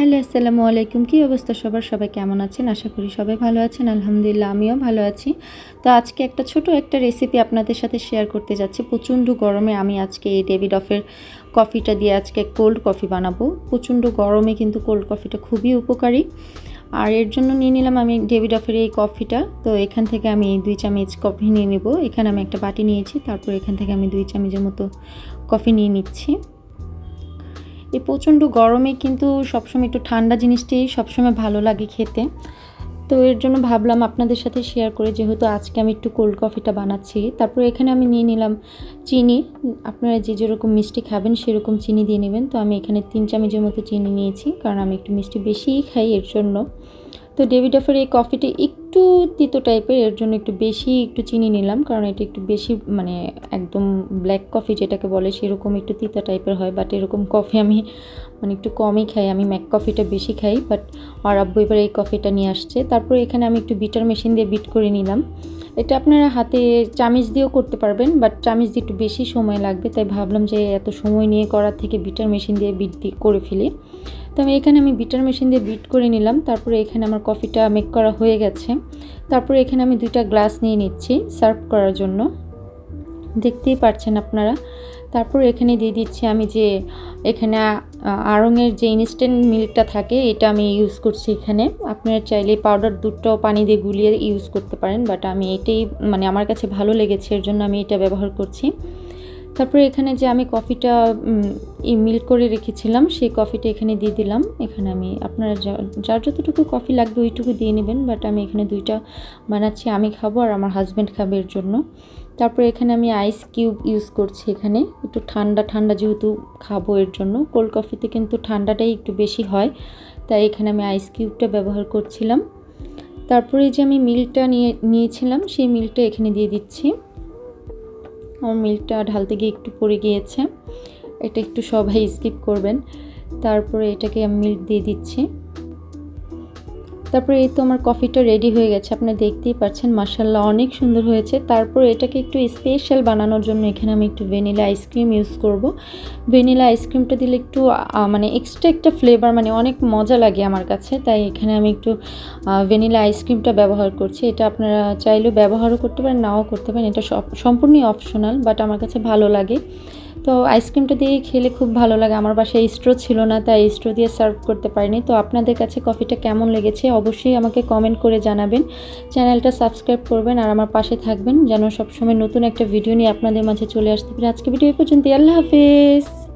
Hello, আসসালামু আলাইকুম। কী অবস্থা সবার? সবাই কেমন আছেন? আশা করি সবাই ভালো আছেন। আলহামদুলিল্লাহ, আমিও ভালো আছি। তো আজকে একটা ছোট একটা রেসিপি আপনাদের সাথে শেয়ার করতে যাচ্ছি। প্রচণ্ড গরমে আমি আজকে এই ডেভিড অফের কফিটা দিয়ে আজকে কোল্ড কফি বানাবো। প্রচণ্ড গরমে কিন্তু কোল্ড কফিটা খুবই উপকারী। আর এর জন্য নিয়ে নিলাম আমি ডেভিড অফের এই কফিটা তো এখান থেকে আমি দুই চামচ কফি নিয়ে নেব। এখানে আমি একটা বাটি নিয়েছি। তারপর এখান থেকে আমি দুই চামচের মতো কফি নিয়ে নিচ্ছি। এই প্রচণ্ড গরমে কিন্তু সবসময় একটু ঠান্ডা জিনিসটাই সবসময় ভালো লাগে খেতে। তো এর জন্য ভাবলাম আপনাদের সাথে শেয়ার করে যেহেতু আজকে আমি একটু কোল্ড কফিটা বানাচ্ছি, তারপর এখানে আমি নিয়ে নিলাম চিনি। আপনারা যে যেরকম মিষ্টি খাবেন সেরকম চিনি দিয়ে নেবেন। তো আমি এখানে তিন চামচের মতো চিনি নিয়েছি, কারণ আমি একটু মিষ্টি বেশিই খাই এর জন্য। তো ডেভিড ডেভিডাফের এই কফিটি একটু তিতো টাইপের, এর জন্য একটু বেশি একটু চিনি নিলাম, কারণ এটা একটু বেশি মানে একদম ব্ল্যাক কফি যেটাকে বলে সেরকম একটু তিতা টাইপের হয় বাট এরকম কফি আমি মানে একটু কমই খাই, আমি ম্যাক কফিটা বেশি খাই বাট আর আব্বু এবার এই কফিটা নিয়ে আসছে। তারপর এখানে আমি একটু বিটার মেশিন দিয়ে বিট করে নিলাম। এটা আপনারা হাতে চামিচ দিয়েও করতে পারবেন বাট চামিচ দিয়ে একটু বেশি সময় লাগবে, তাই ভাবলাম যে এত সময় নিয়ে করার থেকে বিটার মেশিন দিয়ে বিট করে ফেলি। তো আমি এখানে আমি বিটার মেশিন দিয়ে বিট করে নিলাম, তারপরে এখানে আমার কফিটা মেক করা হয়ে গেছে। তারপরে এখানে আমি দুইটা গ্লাস নিয়ে নিচ্ছি সার্ভ করার জন্য। দেখতেই পাচ্ছেন আপনারা। তারপর এখানে দিয়ে দিচ্ছি আমি যে, এখানে আড়ঙের যে ইনস্ট্যান্ট মিল্কটা থাকে, এটা আমি ইউজ করছি এখানে। আপনারা চাইলে পাউডার দুধটাও পানি দিয়ে গুলিয়ে ইউজ করতে পারেন বাট আমি এটাই মানে আমার কাছে ভালো লেগেছে, এর জন্য আমি এটা ব্যবহার করছি। তারপরে এখানে যে আমি কফিটা মিল্ক করে রেখেছিলাম, সেই কফিটা এখানে দিয়ে দিলাম। এখানে আমি আপনারা যার যতটুকু কফি লাগবে ওইটুকু দিয়ে নেবেন বাট আমি এখানে দুইটা বানাচ্ছি, আমি খাব আর আমার হাজব্যান্ড খাবে এর জন্য। তারপরে এখানে আমি আইস কিউব ইউজ করছি এখানে, একটু ঠান্ডা ঠান্ডা যেহেতু খাব এর জন্য। কোল্ড কফিতে কিন্তু ঠান্ডাটাই একটু বেশি হয়, তাই এখানে আমি আইস কিউবটা ব্যবহার করছিলাম। তারপরে যে আমি মিল্কটা নিয়ে, নিয়েছিলাম, সেই মিল্কটা এখানে দিয়ে দিচ্ছি। আমার মিল্কটা ঢালতে গিয়ে একটু পড়ে গিয়েছে। এটা একটু সবাই স্কিপ করবেন। তারপরে এটাকে আমি মিল্ক দিয়ে দিচ্ছি। তারপরে এই তো আমার কফিটা রেডি হয়ে গেছে। আপনি দেখতেই পাচ্ছেন মাসাল্লাহ অনেক সুন্দর হয়েছে। তারপর এটাকে একটু স্পেশাল বানানোর জন্য এখানে আমি একটু ভ্যানিলা আইসক্রিম ইউজ করব। ভ্যানিলা আইসক্রিমটা দিলে একটু মানে এক্সট্রা একটা ফ্লেভার মানে অনেক মজা লাগে আমার কাছে। তাই এখানে আমি একটু ভ্যানিলা আইসক্রিমটা ব্যবহার করছি। এটা আপনারা চাইলেও ব্যবহারও করতে পারেন, নাও করতে পারেন। এটা সম্পূর্ণই অপশনাল বাট আমার কাছে ভালো লাগে। তো আইসক্রিমটা দিয়ে খেলে খুব ভালো লাগে। আমার বাসায় স্ট্রো ছিল না, তাই স্ট্রো দিয়ে সার্ভ করতে পারিনি। তো আপনাদের কাছে কফিটা কেমন লেগেছে অবশ্যই আমাকে কমেন্ট করে জানাবেন। চ্যানেলটা সাবস্ক্রাইব করবেন আর আমার পাশে থাকবেন যেন সবসময় নতুন একটা ভিডিও নিয়ে আপনাদের মাঝে চলে আসতে পারি। আজকে ভিডিও পর্যন্ত আল্লাহ হাফেজ।